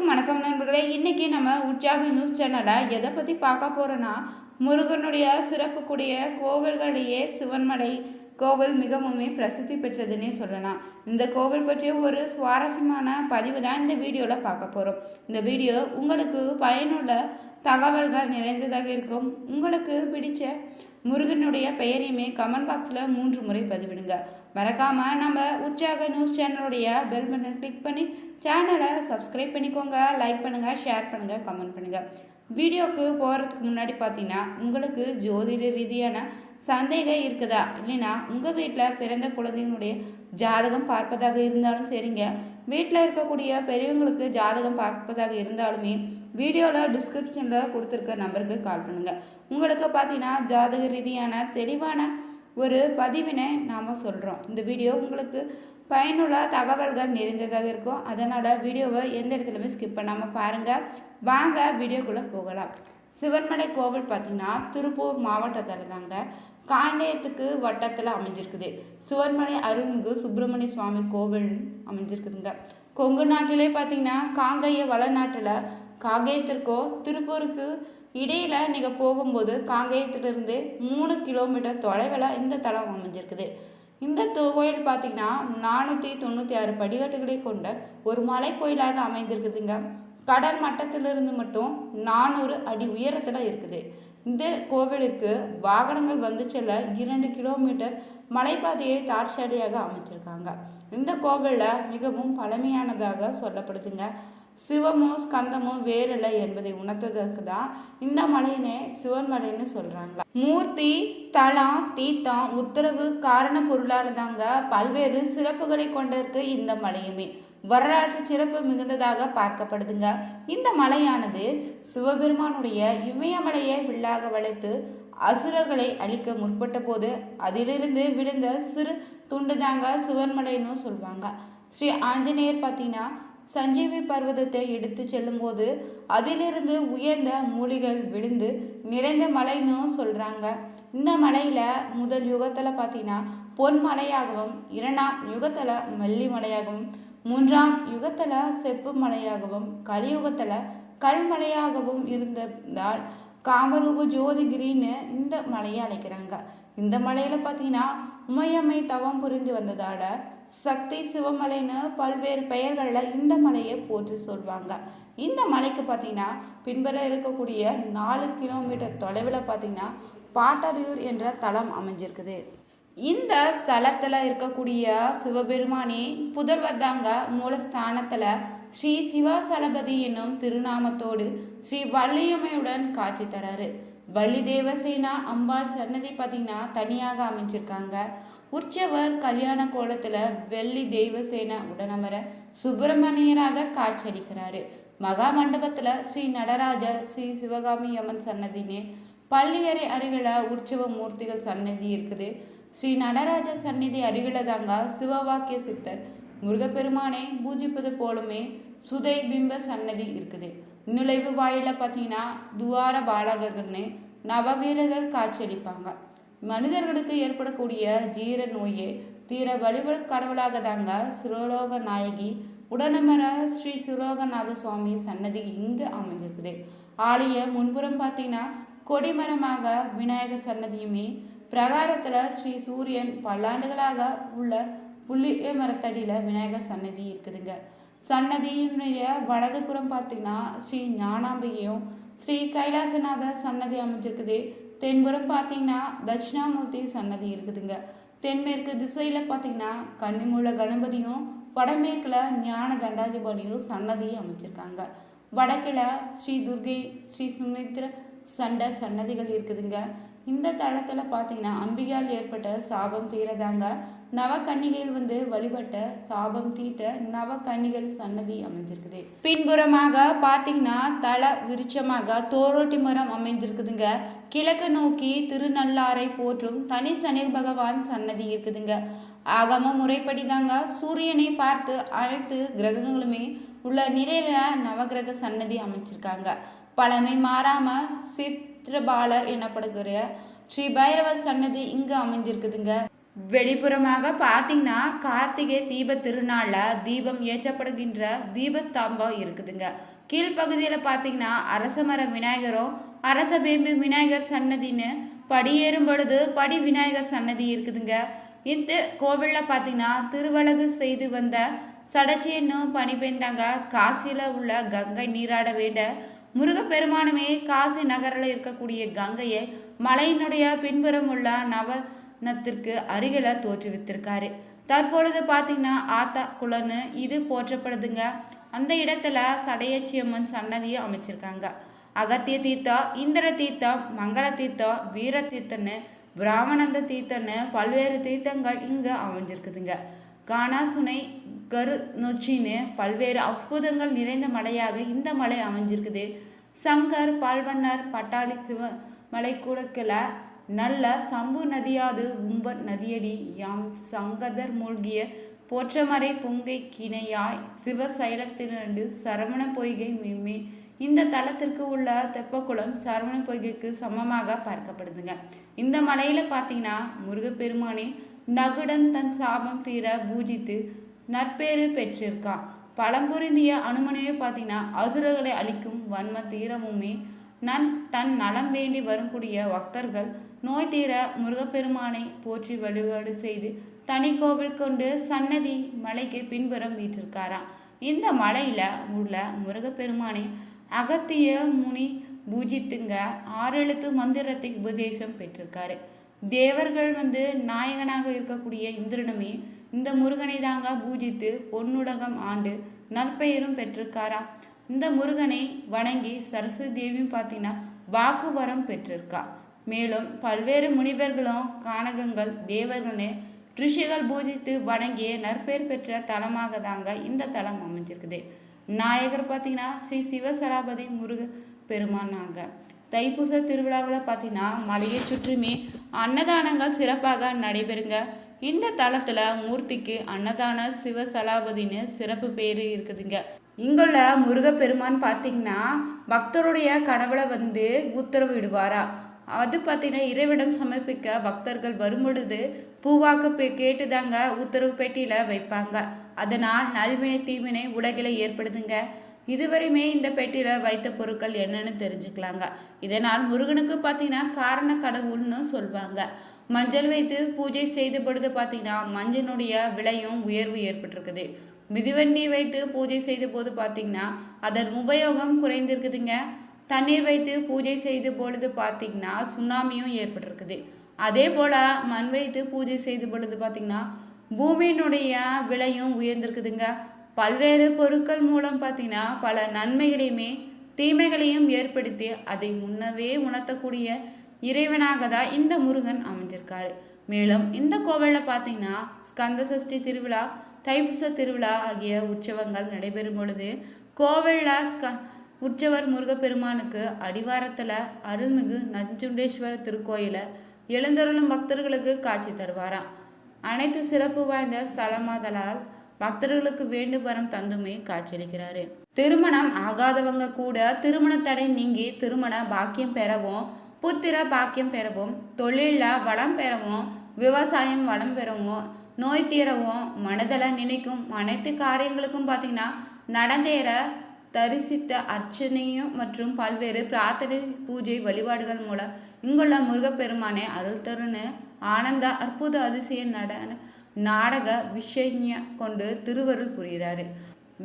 அனைவருக்கும் வணக்கம் நண்பர்களே. இன்றைக்கி நம்ம உற்சாக நியூஸ் சேனலை எதை பற்றி பார்க்க போகிறோன்னா முருகனுடைய சிறப்புக்குரிய கோவில்களிடையே சிவன்மலை கோவில் மிகவுமே பிரசித்தி பெற்றதுன்னே சொல்லலாம். இந்த கோவில் பற்றிய ஒரு சுவாரஸ்யமான பதிவு தான் இந்த வீடியோவில் பார்க்க போகிறோம் இந்த வீடியோ உங்களுக்கு பயனுள்ள தகவல்கள் நிறைந்ததாக இருக்கும். உங்களுக்கு பிடித்த முருகனுடைய பெயரையுமே கமெண்ட் பாக்ஸில் மூன்று முறை பதிவிடுங்க. மறக்காமல் நம்ம உற்சாக நியூஸ் சேனலுடைய பெல் பட்டனை கிளிக் பண்ணி சேனலை சப்ஸ்கிரைப் பண்ணிக்கோங்க லைக் பண்ணுங்கள் ஷேர் பண்ணுங்கள் கமெண்ட் பண்ணுங்கள் வீடியோவுக்கு போகிறதுக்கு முன்னாடி பார்த்தீங்கன்னா உங்களுக்கு ஜோதிட ரீதியான சந்தேகம் இருக்குதா? இல்லைன்னா உங்கள் வீட்டில் பிறந்த குழந்தைங்களுடைய ஜாதகம் பார்ப்பதாக இருந்தாலும் சரிங்க. வீட்டில் இருக்கக்கூடிய பெரியவங்களுக்கு ஜாதகம் பார்ப்பதாக இருந்தாலுமே வீடியோவில் டிஸ்கிரிப்ஷனில் கொடுத்துருக்க நம்பருக்கு கால் பண்ணுங்கள் உங்களுக்கு பார்த்தீங்கன்னா ஜாதக ரீதியான தெளிவான ஒரு பதிவினை நாம் சொல்கிறோம் இந்த வீடியோ உங்களுக்கு பயனுள்ள தகவல்கள் நிறைந்ததாக இருக்கும். அதனால் வீடியோவை எந்த இடத்துலையுமே ஸ்கிப் பண்ணாமல் பாருங்கள் வாங்க வீடியோக்குள்ளே போகலாம். சிவன்மலை கோவில் பார்த்திங்கன்னா திருப்பூர் மாவட்டத்தில் தாங்க காங்கேயத்துக்கு வட்டத்தில் அமைஞ்சிருக்குது. சிவன்மலை அருள்மிகு சுப்பிரமணிய சுவாமி கோவில் அமைஞ்சிருக்குதுங்க. கொங்கு நாட்டிலே பார்த்திங்கன்னா காங்கேய வளநாட்டில் காங்கேயத்திற்கோ திருப்பூருக்கு இடையில் நீங்கள் போகும்போது காங்கேயத்திலிருந்து மூணு கிலோமீட்டர் தொலைவில் இந்த தளம் அமைஞ்சிருக்குது. இந்த கோயில் பார்த்தீங்கன்னா நானூற்றி தொண்ணூற்றி ஆறு படிக்கட்டுகளை கொண்ட ஒரு மலை கோயிலாக அமைந்திருக்குதுங்க. கடல் மட்டத்திலிருந்து மட்டும் நானூறு அடி உயரத்தில் இருக்குது. இந்த கோவிலுக்கு வாகனங்கள் வந்து செல்ல இரண்டு கிலோமீட்டர் மலைப்பாதையை தார்சாலையாக அமைச்சிருக்காங்க. இந்த கோவிலில் மிகவும் பழமையானதாக சொல்லப்படுதுங்க. சிவமோ ஸ்கந்தமோ வேறில்லை என்பதை உணர்த்ததற்கு தான் இந்த மலையினே சிவன் மலைன்னு சொல்கிறாங்களா மூர்த்தி ஸ்தலம் தீர்த்தம் உத்தரவு காரண பொருளானதாங்க பல்வேறு சிறப்புகளை கொண்டிருக்கு இந்த மலையுமே. வரலாற்று சிறப்பு மிகுந்ததாக பார்க்கப்படுதுங்க. இந்த மலையானது சிவபெருமானுடைய இமயமலையை வில்லாக வளைத்து அசுரர்களை அழிக்க முற்பட்ட போது அதிலிருந்து விழுந்த சிறு துண்டு தாங்க சிவன்மலைன்னு சொல்லுவாங்க ஸ்ரீ ஆஞ்சநேயர் பார்த்தீங்கன்னா சஞ்சீவி பர்வதத்தை எடுத்து செல்லும்போது அதிலிருந்து உயர்ந்த மூலிகள் விழுந்து நிறைந்த மலைன்னு சொல்கிறாங்க இந்த மலையில் முதல் யுகத்தில் பார்த்தீங்கன்னா பொன் மலையாகவும் இரண்டாம் யுகத்தில் மல்லி மலையாகவும் மூன்றாம் யுகத்தில் செப்பு மலையாகவும் கலியுகத்தில் கல்மலையாகவும் இருந்ததால் காமரூப ஜோதிகிரின்னு இந்த மலையை அழைக்கிறாங்க. இந்த மலையில் பார்த்தீங்கன்னா உமையம்மை தவம் புரிந்து வந்ததால் சக்தி சிவமலைன்னு பல்வேறு பெயர்களில் இந்த மலையை போற்றி சொல்லுவாங்க இந்த மலைக்கு பார்த்தீங்கன்னா பின்பற இருக்கக்கூடிய நாலு கிலோமீட்டர் தொலைவில் பார்த்தீங்கன்னா பாட்டரியூர் என்ற தலம் அமைஞ்சிருக்குது. இந்த ஸ்தலத்தில் இருக்கக்கூடிய சிவபெருமானி புதர்வர்தாங்க மூலஸ்தானத்தில் ஸ்ரீ சிவாசலபதி என்னும் திருநாமத்தோடு ஸ்ரீ வள்ளியம்மையுடன் காட்சி தராரு. வள்ளி தேவசேனா அம்பாள் சன்னதி பார்த்தீங்கன்னா தனியாக அமைஞ்சிருக்காங்க. உற்சவர் கல்யாண கோலத்தில் வெள்ளி தெய்வசேன உடனமர சுப்பிரமணியராக காட்சியளிக்கிறாரு. மகா மண்டபத்தில் ஸ்ரீ நடராஜர் ஸ்ரீ சிவகாமி அம்மன் சன்னதினே பள்ளியறை அருகில் உற்சவ மூர்த்திகள் சன்னதி இருக்குது. ஸ்ரீ நடராஜ சந்நிதி அருகில தாங்க சிவவாக்கிய சித்தர் முருகப்பெருமானை பூஜிப்பது போலுமே சுதை பிம்ப சன்னதி இருக்குது. நுழைவு வாயில பார்த்தீங்கன்னா துவார பாலகர்கள்னு நவவீரர்கள் காட்சியளிப்பாங்க. மனிதர்களுக்கு ஏற்படக்கூடிய ஜீர நோயே தீர வழிபட கடவுளாக தாங்க சுரலோக நாயகி உடனமர ஸ்ரீ சுரோகநாத சுவாமி சன்னதி இங்கு அமைஞ்சிருக்குது. ஆலய முன்புறம் பார்த்தீங்கன்னா கொடிமரமாக விநாயகர் சன்னதியுமே பிரகாரத்தில் ஸ்ரீ சூரியன் பல்லாண்டுகளாக உள்ள புள்ளிய மரத்தடியில் விநாயகர் சன்னதி இருக்குதுங்க. சன்னதியினுடைய வலதுபுறம் பார்த்தீங்கன்னா ஸ்ரீ ஞானாம்பிகையும் ஸ்ரீ கைலாசநாதர் சன்னதி அமைஞ்சிருக்குது. தென்புறம் பார்த்தீங்கன்னா தட்சிணாமூர்த்தி சன்னதி இருக்குதுங்க. தென்மேற்கு திசையில் பார்த்தீங்கன்னா கன்னிமூல கணபதியும் வடமேற்கில் ஞான தண்டாதிபதியும் சன்னதி அமைச்சிருக்காங்க. வடக்கில் ஸ்ரீ துர்கை ஸ்ரீ சுமித்ர சண்டை சன்னதிகள் இருக்குதுங்க. இந்த தளத்தில் பார்த்தீங்கன்னா அம்பிகால் ஏற்பட்ட சாபம் தீரதாங்க நவக்கன்னிகையில் வந்து வழிபட்ட சாபம் தீட்ட நவக்கன்னிகள் சன்னதி அமைஞ்சிருக்குது. பின்புறமாக பார்த்தீங்கன்னா தல விருட்சமாக தோரோட்டி மரம் அமைஞ்சிருக்குதுங்க. கிழக்கு நோக்கி திருநள்ளாரை போற்றும் தனி சனி பகவான் சன்னதி இருக்குதுங்க. ஆகம முறைப்படி தாங்க சூரியனை பார்த்து அனைத்து கிரகங்களுமே உள்ள நிலையில நவகிரக சன்னதி அமைச்சிருக்காங்க. பழமை மாறாம சித்ரபாலர் எனப்படுகிற ஸ்ரீ பைரவர் சன்னதி இங்கு அமைஞ்சிருக்குதுங்க. வெளிப்புறமாக பார்த்தீங்கன்னா கார்த்திகை தீப திருநாளில் தீபம் ஏற்றப்படுகின்ற தீபஸ்தம்பம் இருக்குதுங்க. கீழ்ப்பகுதியில் பார்த்தீங்கன்னா அரசமர விநாயகரும் அரசபேம்பு விநாயகர் சன்னதின்னு படியேறும் பொழுது படி விநாயகர் சன்னதி இருக்குதுங்க. இந்த கோவிலில் பார்த்தீங்கன்னா திருவழகு செய்து வந்த சடச்சியன்னும் பணி பெய்ந்தாங்க. காசியில் உள்ள கங்கை நீராட வேண்ட முருகப்பெருமானுமே காசி நகரில் இருக்கக்கூடிய கங்கையை மலையினுடைய பின்புறம் உள்ள நவ நத்திற்கு அருகில் தோற்றுவித்திருக்காரு. தற்பொழுது பார்த்தீங்கன்னா ஆத்தா குளன்னு இது போற்றப்படுதுங்க. அந்த இடத்துல சடையச்சியம்மன் சன்னதியும் அமைச்சிருக்காங்க. அகத்திய தீர்த்தம் இந்திர தீர்த்தம் மங்கள தீர்த்தம் வீர தீர்த்தன்னு பிராமணந்த தீர்த்தன்னு பல்வேறு தீர்த்தங்கள் இங்கே அமைஞ்சிருக்குதுங்க. காணாசுனை கரு நொச்சின்னு பல்வேறு அற்புதங்கள் நிறைந்த மலையாக இந்த மலை அமைஞ்சிருக்குது. சங்கர் பால்வண்ணர் பட்டாளி சிவ மலை கூடக்கில நல்ல சம்பு நதியாது கும்பர் நதியடி யாம் சங்கதர் மூழ்கிய போற்றமறை பொங்கை கிணையாய் சிவசைலத்தினண்டு சரவண பொய்கை மிம்மி. இந்த தலத்திற்கு உள்ள தெப்பக்குளம் சரவண பொய்கைக்கு சமமாக பார்க்கப்படுதுங்க. இந்த மலையில் பார்த்தீங்கன்னா முருகப்பெருமானே நகுடன் தன் சாபம் தீர பூஜித்து நற்பேறு பெற்றிருக்கான் பழம்புரிந்திய அனுமனையே பார்த்தீங்கன்னா அசுரர்களை அழிக்கும் வன்ம தீரமுமே. நன் தன் நலம் வேண்டி வரக்கூடிய பக்தர்கள் நோய் தீர முருகப்பெருமானை போற்றி வழிபாடு செய்து தனி கோவில் கொண்டு சன்னதி மலைக்கு பின்புறம் வீற்றிருக்காராம். இந்த மலையில உள்ள முருகப்பெருமானை அகத்திய முனி பூஜித்துங்க ஆறெழுத்து மந்திரத்தை உபதேசம் பெற்றிருக்காரு. தேவர்கள் வந்து நாயகனாக இருக்கக்கூடிய இந்திரனுமே இந்த முருகனை தாங்க பூஜித்து பொன்னுடகம் ஆண்டு நற்பெயரும் பெற்றிருக்காராம். இந்த முருகனை வணங்கி சரஸ்வதி தேவியும் பார்த்தீங்கன்னா வாக்குவரம் பெற்றிருக்கா. மேலும் பல்வேறு முனிவர்களும் கானகங்கள் தேவர்களே ரிஷிகள் பூஜித்து வணங்கிய நற்பெயர் பெற்ற தலமாக தாங்க இந்த தலம் அமைஞ்சிருக்குது. நாயகர் பார்த்தீங்கன்னா ஸ்ரீ சிவசராபதி முருக பெருமானாங்க தைப்பூச திருவிழாவில் பார்த்தீங்கன்னா மலையை சுற்றுமே அன்னதானங்கள் சிறப்பாக நடைபெறுங்க. இந்த தளத்தில் மூர்த்திக்கு அன்னதான சிவசலாபதினு சிறப்பு பேர் இருக்குதுங்க. இங்குள்ள முருகப்பெருமான் பார்த்தீங்கன்னா பக்தருடைய கனவுல வந்து உத்தரவு விடுவாரா அது பார்த்தீங்கன்னா இறைவிடம் சமர்ப்பிக்க பக்தர்கள் வரும்பொழுது பூவாக்கு கேட்டுதாங்க உத்தரவு பெட்டியில் வைப்பாங்க. அதனால் நல்வினை தீவினை உலகில் ஏற்படுதுங்க. இதுவரையுமே இந்த பெட்டியில் வைத்த பொருட்கள் என்னன்னு தெரிஞ்சுக்கலாங்க. இதனால் முருகனுக்கு பார்த்தீங்கன்னா காரண கடவுள்னு சொல்லுவாங்க மஞ்சள் வைத்து பூஜை செய்த பொழுது பார்த்தீங்கன்னா மஞ்சளுடைய விலையும் உயர்வு ஏற்பட்டிருக்குது. மிதிவண்டி வைத்து பூஜை செய்த போது பார்த்தீங்கன்னா அதன் உபயோகம் குறைந்திருக்குதுங்க. தண்ணீர் வைத்து பூஜை செய்து பொழுது பார்த்தீங்கன்னா சுனாமியும் ஏற்பட்டிருக்குது. அதே போல் மண் வைத்து பூஜை செய்து பொழுது பார்த்தீங்கன்னா பூமியினுடைய விலையும் உயர்ந்திருக்குதுங்க. பல்வேறு பொருட்கள் மூலம் பார்த்தீங்கன்னா பல நன்மைகளையுமே தீமைகளையும் ஏற்படுத்தி அதை முன்னவே உணர்த்தக்கூடிய இறைவனாக தான் இந்த முருகன் அமைஞ்சிருக்காரு. மேலும் இந்த கோவிலில் பார்த்தீங்கன்னா ஸ்கந்த சஷ்டி திருவிழா தைப்பூச திருவிழா ஆகிய உற்சவங்கள் நடைபெறும் பொழுது கோவிலில் ஸ்க உற்சவர் முருகப்பெருமானுக்கு அடிவாரத்தில் அருள்மிகு நஞ்சுண்டேஸ்வர திருக்கோயிலை எழுந்தருளும் பக்தர்களுக்கு காட்சி தருவாராம். அனைத்து சிறப்பு வாய்ந்த ஸ்தலமாதலால் பக்தர்களுக்கு வேண்டுபரம் தந்துமே காட்சியளிக்கிறாரு. திருமணம் ஆகாதவங்க கூட திருமண தடை நீங்கி திருமண பாக்கியம் பெறவும் புத்திர பாக்கியம் பெறவும் தொழிலில் வளம் பெறவும் விவசாயம் வளம் பெறவும் நோய் தீரவும் மனதில் நினைக்கும் அனைத்து காரியங்களுக்கும் பார்த்தீங்கன்னா நடந்தேற தரிசித்த அர்ச்சனையும் மற்றும் பல்வேறு பிரார்த்தனை பூஜை வழிபாடுகள் மூலம் இங்குள்ள முருகப்பெருமானை அருள் தருணு ஆனந்த அற்புத அதிசய நட நாடக விஷய கொண்டு திருவருள் புரிகிறாரு.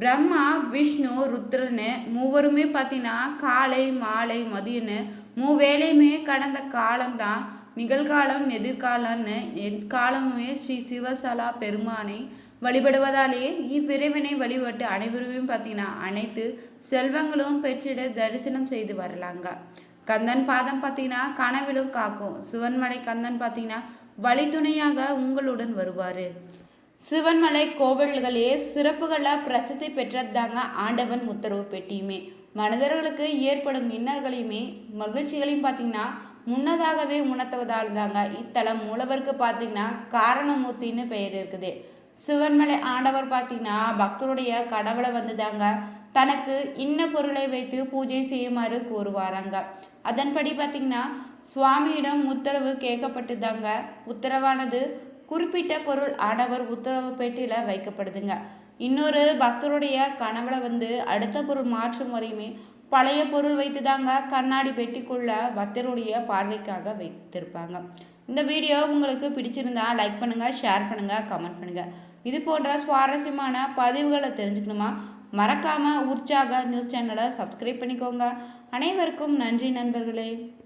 பிரம்மா விஷ்ணு ருத்ரன்னு மூவருமே பார்த்தீங்கன்னா காலை மாலை மதியன்னு மூவேளையுமே கடந்த காலம்தான். நிகழ்காலம் எதிர்காலம்னு எக்காலமுமே ஸ்ரீ சிவசலா பெருமானை வழிபடுவதாலே இவ்விரைவினை வழிபட்டு அனைவருமே பார்த்தீங்கன்னா அனைத்து செல்வங்களும் பெற்றிட தரிசனம் செய்து வரலாங்க. கந்தன் பாதம் பார்த்தீங்கன்னா கனவிலும் காக்கும். சிவன்மலை கந்தன் பார்த்தீங்கன்னா வழித்துணையாக உங்களுடன் வருவார். சிவன்மலை கோவில்களே சிறப்புகளில் பிரசித்தி பெற்றதாங்க ஆண்டவன் உத்தரவு பெட்டியுமே. மனிதர்களுக்கு ஏற்படும் இன்னல்களையுமே மகிழ்ச்சிகளையும் பார்த்தீங்கன்னா முன்னதாகவே உணர்த்துவதால் தாங்க இத்தலம் மூலவருக்கு பார்த்தீங்கன்னா காரணமூர்த்தின்னு பெயர் இருக்குது. சிவன்மலை ஆண்டவர் பார்த்தீங்கன்னா பக்தருடைய கடவுளை வந்துதாங்க. தனக்கு இன்ன பொருளை வைத்து பூஜை செய்யுமாறு கூறுவாராங்க. அதன்படி பார்த்தீங்கன்னா சுவாமியிடம் உத்தரவு கேட்கப்பட்டுதாங்க உத்தரவானது குறிப்பிட்ட பொருள் ஆடவர் உத்தரவு பெட்டியில் வைக்கப்படுதுங்க. இன்னொரு பக்தருடைய கனவுல வந்து அடுத்த பொருள் மாற்றும் வரையுமே பழைய பொருள் வைத்து தாங்க கண்ணாடி பெட்டிக்குள்ள பக்தருடைய பார்வைக்காக வைத்திருப்பாங்க. இந்த வீடியோ உங்களுக்கு பிடிச்சிருந்தா லைக் பண்ணுங்கள் ஷேர் பண்ணுங்கள் கமெண்ட் பண்ணுங்கள் இது போன்ற சுவாரஸ்யமான பதிவுகளை தெரிஞ்சுக்கணுமா? மறக்காமல் உற்சாக நியூஸ் சேனலை சப்ஸ்கிரைப் பண்ணிக்கோங்க. அனைவருக்கும் நன்றி நண்பர்களே.